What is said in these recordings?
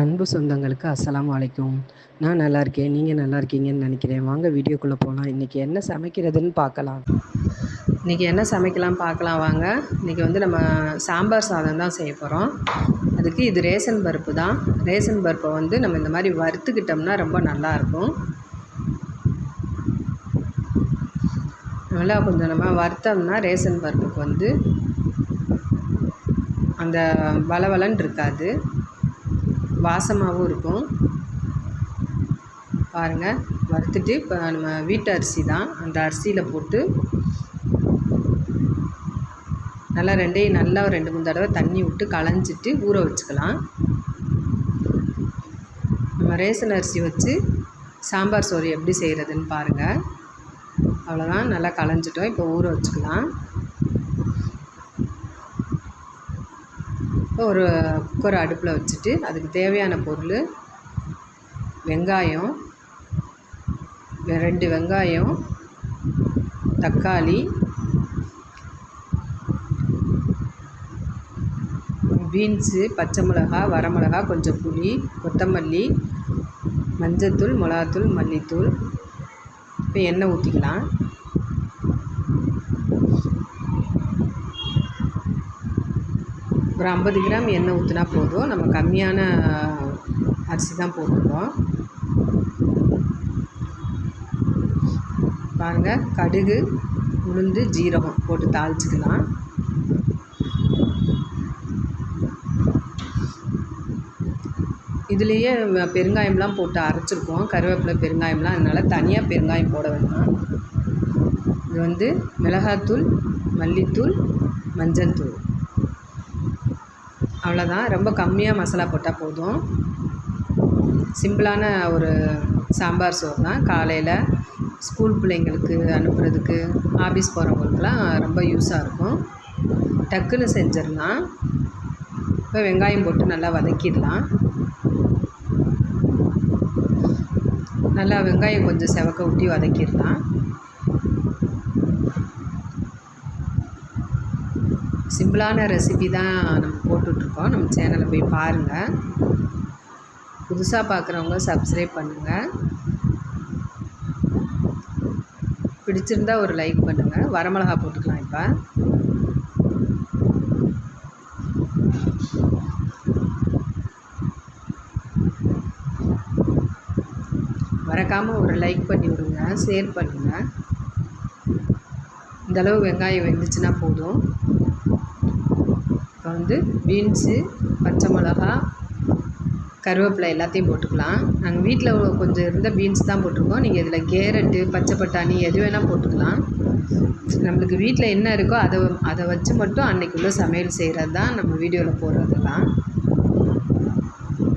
அன்பு சொந்தங்களுக்கு அஸ்லாம் அலைக்கும். நான் நல்லா இருக்கேன் நீங்கள் நல்லா இருக்கீங்கன்னு நினைக்கிறேன். வாங்க வீடியோக்குள்ளே போகலாம் இன்றைக்கி என்ன சமைக்கிறதுன்னு பார்க்கலாம். இன்றைக்கி என்ன சமைக்கலாம் பார்க்கலாம் வாங்க. இன்றைக்கி வந்து நம்ம சாம்பார் சாதம் தான் செய்ய போகிறோம் அதுக்கு இது ரேஷன் பருப்பு தான். ரேஷன் பருப்பை வந்து நம்ம இந்த மாதிரி வறுத்துக்கிட்டோம்னா ரொம்ப நல்லாயிருக்கும் நல்லா கொஞ்சம் நம்ம வறுத்தோம்னா ரேஷன் பருப்புக்கு வந்து அந்த வளவலன் இருக்காது. வாசமாகவும் இருக்கும். பாருங்கள் வறுத்துட்டு இப்போ நம்ம வீட்டு அரிசி தான். அந்த அரிசியில் போட்டு நல்லா ரெண்டையும் நல்லா ஒரு ரெண்டு மூணு தடவை தண்ணி விட்டு களைஞ்சிட்டு ஊற வச்சுக்கலாம். நம்ம ரேஷன் அரிசி வச்சு சாம்பார் சோறு எப்படி செய்கிறதுன்னு பாருங்கள் அவ்வளோதான் நல்லா களைஞ்சிட்டோம். இப்போ ஊற வச்சுக்கலாம். ஒரு குக்கர் அடுப்பில் வச்சுட்டு அதுக்கு தேவையான பொருள் வெங்காயம் ரெண்டு வெங்காயம் தக்காளி பீன்ஸு பச்சை மிளகா வரமிளகா கொஞ்சம் புளி கொத்தமல்லி மஞ்சத்தூள் மிளகாத்தூள் மல்லித்தூள். இப்போ எண்ணெய் ஊற்றிக்கலாம் ஒரு ஐம்பது கிராம் எண்ணெய் ஊற்றினா போதும். நம்ம கம்மியான அரிசி தான் போட்டுருக்கோம் பாருங்கள் கடுகு உளுந்து ஜீரகம் போட்டு தாளிச்சிக்கலாம். இதுலேயே பெருங்காயம்லாம் போட்டு அரைச்சிருக்கோம். கருவேப்பிலை பெருங்காயம்லாம் அதனால் தனியாக பெருங்காயம் போட வேண்டாம். இது வந்து மிளகாத்தூள் மல்லித்தூள் மஞ்சள் தூள் அவ்வளோதான் ரொம்ப கம்மியாக மசாலா போட்டால் போதும். சிம்பிளான ஒரு சாம்பார் சோறு தான். காலையில் ஸ்கூல் பிள்ளைங்களுக்கு அனுப்புகிறதுக்கு ஆஃபீஸ் போகிறவங்களுக்குலாம் ரொம்ப யூஸாக இருக்கும். டக்குன்னு செஞ்சிடலாம். இப்போ வெங்காயம் போட்டு நல்லா வதக்கிடலாம். நல்லா வெங்காயம் கொஞ்சம் செவக்க ஊட்டி வதக்கிடலாம். சிம்பிளான ரெசிபி தான் நம்ம போட்டுட்ருக்கோம். நம்ம சேனலை போய் பாருங்கள் புதுசாக பார்க்குறவங்க சப்ஸ்கிரைப் பண்ணுங்கள் பிடிச்சிருந்தா ஒரு லைக் பண்ணுங்கள் வரமிளகா போட்டுக்கலாம் இப்போ. மறக்காமல் ஒரு லைக் பண்ணி விடுங்க. ஷேர் பண்ணுங்கள் இந்தளவு வெங்காயம் வெந்துச்சுன்னா போதும். இப்போ வந்து பீன்ஸு பச்சை மிளகா கருவேப்பிலை எல்லாத்தையும் போட்டுக்கலாம். நாங்கள் வீட்டில் கொஞ்சம் இருந்த பீன்ஸ் தான் போட்டிருக்கோம். நீங்கள் இதில் கேரட்டு பச்சை பட்டாணி எது வேணால் போட்டுக்கலாம். நம்மளுக்கு வீட்டில் என்ன இருக்கோ அதை அதை வச்சு மட்டும் அன்றைக்குள்ளே சமையல் செய்கிறது தான் நம்ம வீடியோவில் போடுறதெல்லாம்.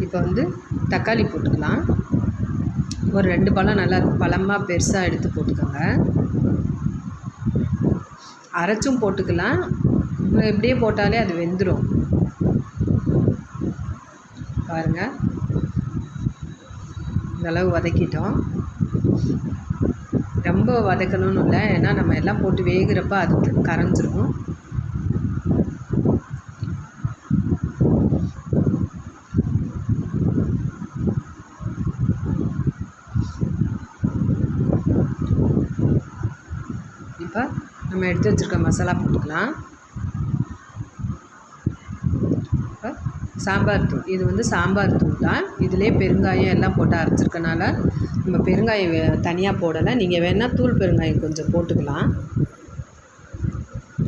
இப்போ வந்து தக்காளி போட்டுக்கலாம். ஒரு ரெண்டு பழம் நல்லா பழமாக பெருசாக எடுத்து போட்டுக்கோங்க. அரைச்சும் போட்டுக்கலாம். இப்படியே போட்டாலே அது வெந்துடும் பாருங்கள் இந்தளவு வதக்கிட்டோம். ரொம்ப வதக்கணும்னு இல்லை. ஏன்னா நம்ம எல்லாம் போட்டு வேகிறப்ப அது கரைஞ்சிரும் இப்போ நம்ம எடுத்து வச்சுருக்க மசாலா போட்டுக்கலாம் இப்போ சாம்பார் தூள். இது வந்து சாம்பார் தூள் தான். இதிலே பெருங்காயம் எல்லாம் போட்டு அரைச்சிருக்கனால நம்ம பெருங்காயம் தனியாக போடலை. நீங்கள் வேணால் தூள் பெருங்காயம் கொஞ்சம் போட்டுக்கலாம்.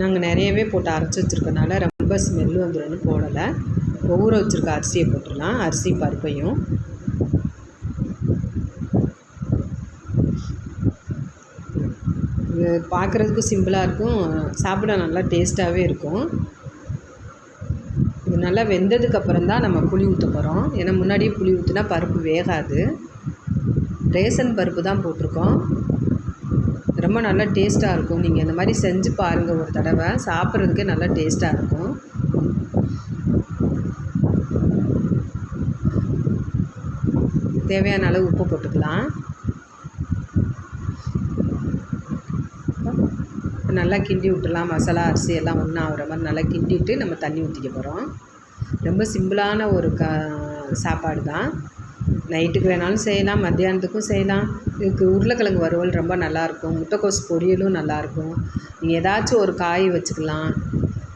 நாங்கள் நிறையவே போட்டு அரைச்சி வச்சுருக்கனால ரொம்ப ஸ்மெல்லு வந்துடும் போடலை. ஊற வச்சுருக்க அரிசியை போட்டுடலாம். அரிசி பருப்பையும். பார்க்குறதுக்கும் பார்க்குறதுக்கு சிம்பிளாக இருக்கும். சாப்பிட நல்லா டேஸ்ட்டாகவே இருக்கும். இது நல்லா வெந்ததுக்கப்புறம் தான் நம்ம புளி ஊற்ற போகிறோம் ஏன்னா முன்னாடியே புளி ஊற்றினா பருப்பு வேகாது. ரேசன் பருப்பு தான் போட்டிருக்கோம். ரொம்ப நல்லா டேஸ்ட்டாக இருக்கும். நீங்கள் இந்த மாதிரி செஞ்சு பாருங்கள் ஒரு தடவை. சாப்பிட்றதுக்கே நல்லா டேஸ்ட்டாக இருக்கும். தேவையான அளவு உப்பு போட்டுக்கலாம். நல்லா கிண்டி விட்டுலாம் மசாலா அரிசி எல்லாம் ஒன்றா ஆகிற மாதிரி நல்லா கிண்டிட்டு நம்ம தண்ணி ஊற்றிக்க போகிறோம் ரொம்ப சிம்பிளான ஒரு க சாப்பாடு தான். நைட்டுக்கு வேணாலும் செய்யலாம் மத்தியானத்துக்கும் செய்யலாம். இதுக்கு உருளைக்கிழங்கு வறுவல் ரொம்ப நல்லாயிருக்கும். முட்டைக்கோஸ் பொரியலும் நல்லாயிருக்கும். நீங்கள் ஏதாச்சும் ஒரு காய் வச்சுக்கலாம்.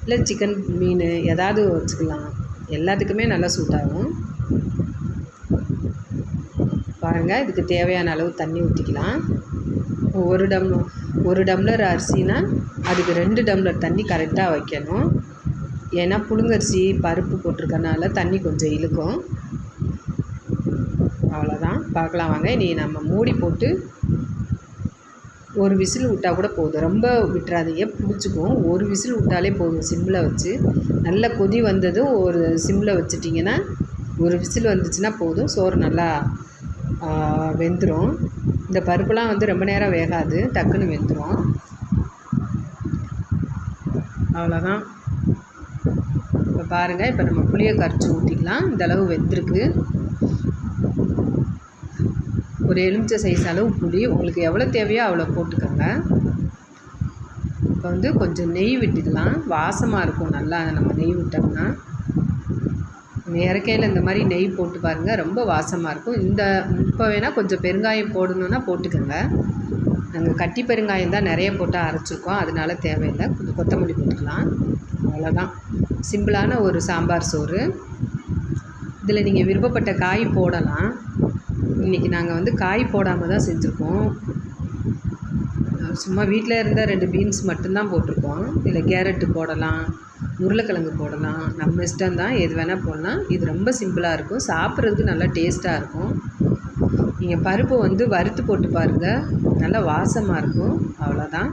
இல்லை சிக்கன் மீன் ஏதாவது வச்சுக்கலாம். எல்லாத்துக்குமே நல்லா சூட் ஆகும் பாருங்கள் இதுக்கு தேவையான அளவு தண்ணி ஊற்றிக்கலாம் ஒரு டம் ஒரு டம்ளர் அரிசினா அதுக்கு ரெண்டு டம்ளர் தண்ணி கரெக்டாக வைக்கணும். ஏன்னா புழுங்கரிசி பருப்பு போட்டிருக்கனால தண்ணி கொஞ்சம் இழுக்கும். அவ்வளோதான் பார்க்கலாம் வாங்க. நீ நம்ம மூடி போட்டு ஒரு விசில் விட்டால் கூட போதும். ரொம்ப விட்டுறாதீங்க. பிடிச்சிக்கும். ஒரு விசில் விட்டாலே போதும். சிம்மில் வச்சு. நல்ல கொதி வந்ததும் ஒரு சிம்மில் வச்சுட்டிங்கன்னா ஒரு விசில் வந்துச்சுன்னா போதும். சோறு நல்லா வெந்துடும் இந்த பருப்புலாம் வந்து ரொம்ப நேரம் வேகாது. டக்குன்னு வெந்துடும் அவ்வளோதான் பாருங்கள் இப்போ நம்ம புளியை கரைச்சி ஊற்றிக்கலாம் இந்தளவு வெந்திருக்கு. ஒரு எலுமிச்சை சைஸ் அளவு புளி. உங்களுக்கு எவ்வளோ தேவையோ அவ்வளோ போட்டுக்கோங்க. இப்போ வந்து கொஞ்சம் நெய் விட்டுக்கலாம். வாசமாக இருக்கும். நல்லா நம்ம நெய் விட்டோம்னா. இறக்கையில் இந்த மாதிரி நெய் போட்டு பாருங்கள் ரொம்ப வாசமாக இருக்கும். இந்த இப்போ வேணால் கொஞ்சம் பெருங்காயம் போடணுன்னா போட்டுக்கோங்க. நாங்கள் கட்டி பெருங்காயம் தான் நிறைய போட்டு அரைச்சிருக்கோம். அதனால தேவையில்லை. கொஞ்சம் கொத்தமல்லி போட்டுக்கலாம். அவ்வளோதான் சிம்பிளான ஒரு சாம்பார் சோறு. இதில் நீங்கள் விருப்பப்பட்ட காய் போடலாம். இன்றைக்கி நாங்கள் வந்து காய் போடாமல் தான் செஞ்சுருக்கோம். சும்மா வீட்டில் இருந்த ரெண்டு பீன்ஸ் மட்டும்தான் போட்டிருக்கோம். இதில் கேரட்டு போடலாம். உருளைக்கிழங்கு போடலாம். நம்ம இஷ்டம் தான். எது வேணால் போடலாம். இது ரொம்ப சிம்பிளாக இருக்கும். சாப்பிட்றதுக்கு நல்லா டேஸ்ட்டாக இருக்கும். நீங்கள் பருப்பு வந்து வறுத்து போட்டு பாருங்கள் நல்லா வாசமாக இருக்கும். அவ்வளோதான்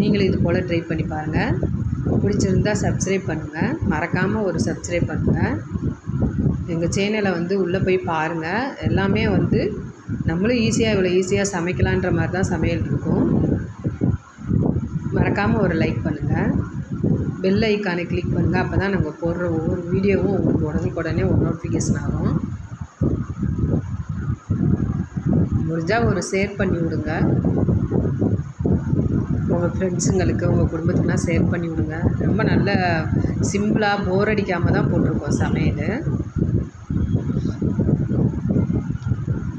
நீங்களும் இது போல் ட்ரை பண்ணி பாருங்கள் பிடிச்சிருந்தா சப்ஸ்கிரைப் பண்ணுங்கள் மறக்காமல் ஒரு சப்ஸ்கிரைப் பண்ணுங்கள் எங்கள் சேனலை வந்து உள்ளே போய் பாருங்கள் எல்லாமே வந்து நம்மளும் ஈஸியாக இவ்வளோ ஈஸியாக சமைக்கலான்ற மாதிரி தான் சமையல் இருக்கும். மறக்காமல் ஒரு லைக் பண்ணுங்கள் பெல் ஐக்கானை கிளிக் பண்ணுங்கள் அப்போ தான் நாங்கள் போடுற ஒவ்வொரு வீடியோவும் உங்களுக்கு உடனுக்குடனே ஒரு நோட்டிஃபிகேஷன் ஆகும். முடிஞ்சால் ஒரு ஷேர் பண்ணி விடுங்க. உங்கள் ஃப்ரெண்ட்ஸுங்களுக்கு உங்கள் குடும்பத்துக்குலாம் ஷேர் பண்ணி விடுங்க. ரொம்ப நல்ல சிம்பிளாக போர் அடிக்காமல் தான் போட்டிருக்கோம் சமையல்.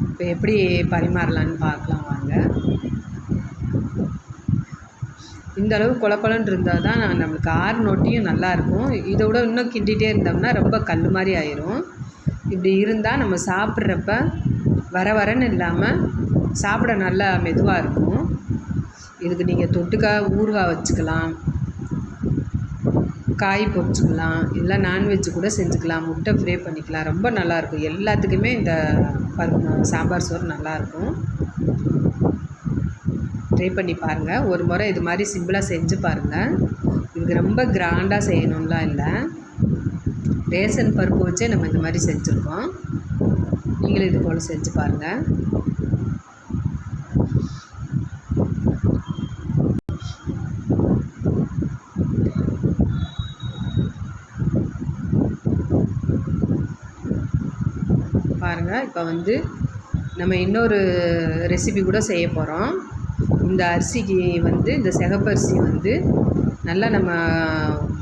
இப்போ எப்படி பரிமாறலான்னு பார்க்கலாம் வாங்க. இந்த அளவு குழப்பலன்னு இருந்தால் தான் நம்மளுக்கு ஆறு நொட்டியும் நல்லாயிருக்கும் இதை விட இன்னும் கிண்டிகிட்டே இருந்தோம்னா ரொம்ப கல் மாதிரி ஆயிரும். இப்படி இருந்தால் நம்ம சாப்பிட்றப்ப வர வரன்னு இல்லாமல் சாப்பிட நல்லா மெதுவாக இருக்கும். இதுக்கு நீங்கள் தொட்டுக்காய் ஊறுகாய் வச்சுக்கலாம். காய் பொறிச்சிக்கலாம். இல்லை நான்வெஜ்ஜு கூட செஞ்சுக்கலாம். முட்டை ஃப்ரை பண்ணிக்கலாம். ரொம்ப நல்லாயிருக்கும் எல்லாத்துக்குமே இந்த பருப்பு சாம்பார் சோறு நல்லாயிருக்கும் ட்ரை பண்ணி பாருங்கள் ஒரு முறை இது மாதிரி சிம்பிளாக செஞ்சு பாருங்கள் இதுக்கு ரொம்ப கிராண்டாக செய்யணும்லாம் இல்லை. ரேசன் பருப்பு வச்சே நம்ம இந்த மாதிரி செஞ்சுருக்கோம். நீங்களும் இது போல் செஞ்சு பாருங்கள் பாருங்கள் இப்போ வந்து நம்ம இன்னொரு ரெசிபி கூட செய்ய போகிறோம் இந்த அரிசிக்கு வந்து இந்த சிகப்பரிசி வந்து நல்லா நம்ம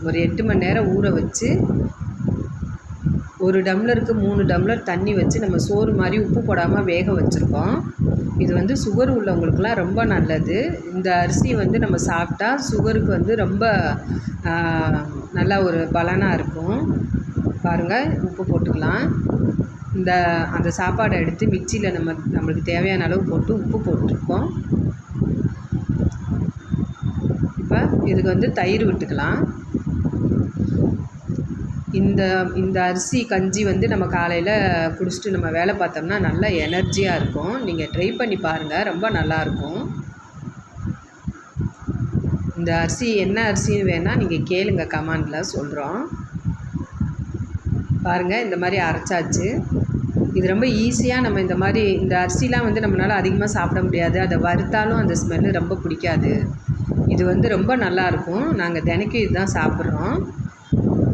ஒரு எட்டு மணி நேரம் ஊற வச்சு ஒரு டம்ளருக்கு மூணு டம்ளர் தண்ணி வச்சு நம்ம சோறு மாதிரி உப்பு போடாமல் வேக வச்சுருக்கோம். இது வந்து சுகர் உள்ளவங்களுக்குலாம் ரொம்ப நல்லது. இந்த அரிசி வந்து நம்ம சாப்பிட்டா சுகருக்கு வந்து ரொம்ப நல்லா ஒரு பலனாக இருக்கும். பாருங்கள் உப்பு போட்டுக்கலாம். இந்த அந்த சாப்பாடை எடுத்து மிக்சியில் நம்ம நம்மளுக்கு தேவையான அளவு போட்டு உப்பு போட்டிருக்கோம். இப்போ இதுக்கு வந்து தயிர் விட்டுக்கலாம். இந்த இந்த அரிசி கஞ்சி வந்து நம்ம காலையில் குடிச்சிட்டு நம்ம வேலை பார்த்தோம்னா நல்லா எனர்ஜியாக இருக்கும். நீங்கள் ட்ரை பண்ணி பாருங்கள் ரொம்ப நல்லாயிருக்கும் இந்த அரிசி என்ன அரிசின்னு வேணால் நீங்கள் கேளுங்க. கமாண்டில் சொல்கிறோம் பாருங்கள் இந்த மாதிரி அரைச்சாச்சு. இது ரொம்ப ஈஸியாக நம்ம இந்த மாதிரி இந்த அரிசிலாம் வந்து நம்மளால் அதிகமாக சாப்பிட முடியாது. அதை வறுத்தாலும் அந்த ஸ்மெல்லு ரொம்ப பிடிக்காது. இது வந்து ரொம்ப நல்லாயிருக்கும் நாங்கள் தினைக்கும் இதுதான் சாப்பிட்றோம்.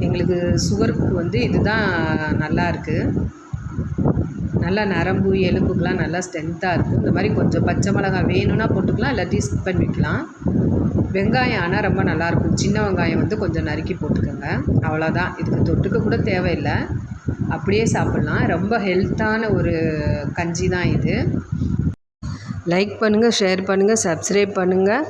எங்களுக்கு சுகருக்கு வந்து இதுதான் நல்லா இருக்குது நல்லா நரம்பு எலும்புக்கெலாம் நல்லா ஸ்ட்ரென்த்தாக இருக்கும் இந்த மாதிரி கொஞ்சம் பச்சை மிளகாய் வேணும்னா போட்டுக்கலாம் இல்லாட்டி ஸ்கிப் பண்ணிக்கலாம் வெங்காயம் ஆனால் ரொம்ப நல்லாயிருக்கும் சின்ன வெங்காயம் வந்து கொஞ்சம் நறுக்கி போட்டுக்கோங்க. அவ்வளோதான் இதுக்கு தொட்டுக்க கூட தேவையில்லை. அப்படியே சாப்பிட்லாம். ரொம்ப ஹெல்த்தான ஒரு கஞ்சி தான் இது. லைக் பண்ணுங்கள் ஷேர் பண்ணுங்கள் சப்ஸ்கிரைப் பண்ணுங்கள்